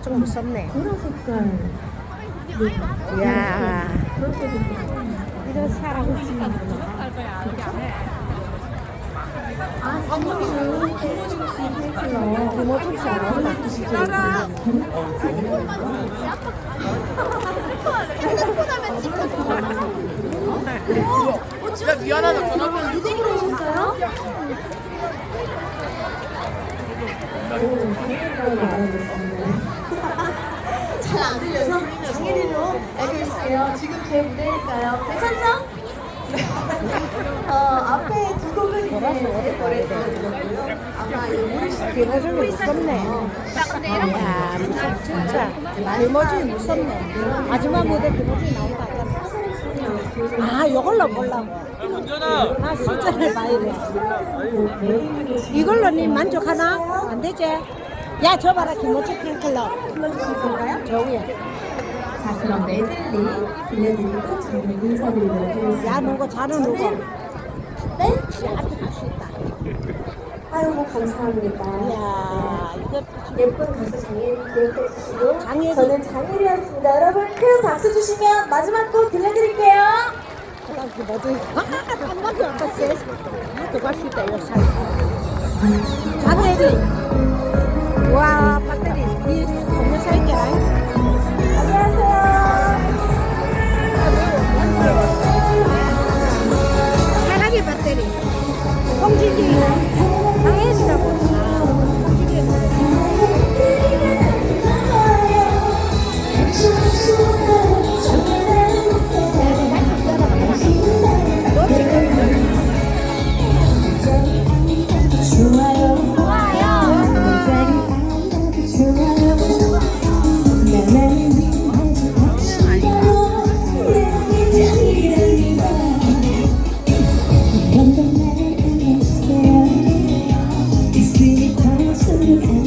좀 무섭네. 보라 색깔. 이야, 그렇게 이런 사람 아. 야 미안하다 전화번호 유대기로 오셨어요? 알아보겠습니다. 들려서 장애리로 알겠어요. 지금 제 무대니까요. 괜찮죠? 어, 앞에 두 곡은 이제 제 노래 들려드렸고요. 아마 이거 모르시는 김호중이 무섭네. 이야, 무섭 진짜. 김호중이 무섭네. 마지막 무대 김호중이 나온다 하잖아. 아, 이걸로 보려고. 아, 숫자를 봐야 돼. 이걸로 니 만족하나? 안 되지? 야, 저 봐라, 팬클럽. 건가요? 저 위에. 자, 그럼 메들리 들려드리고 저희는 인사드리도록 하겠습니다. 야, 누구 자는 누구? 네? 앞에 갈수 있다. 아이고, 감사합니다. 이야, 이거 예쁜 가수 장혜리 기억해 주시고 장혜리. 저는 장혜리였습니다. 여러분 큰 박수 주시면 마지막 곡 들려드릴게요. 그 뭐지? 아, 한 번도 안 봤어. 그거 할수 있다, 살. 장혜리. 这 you.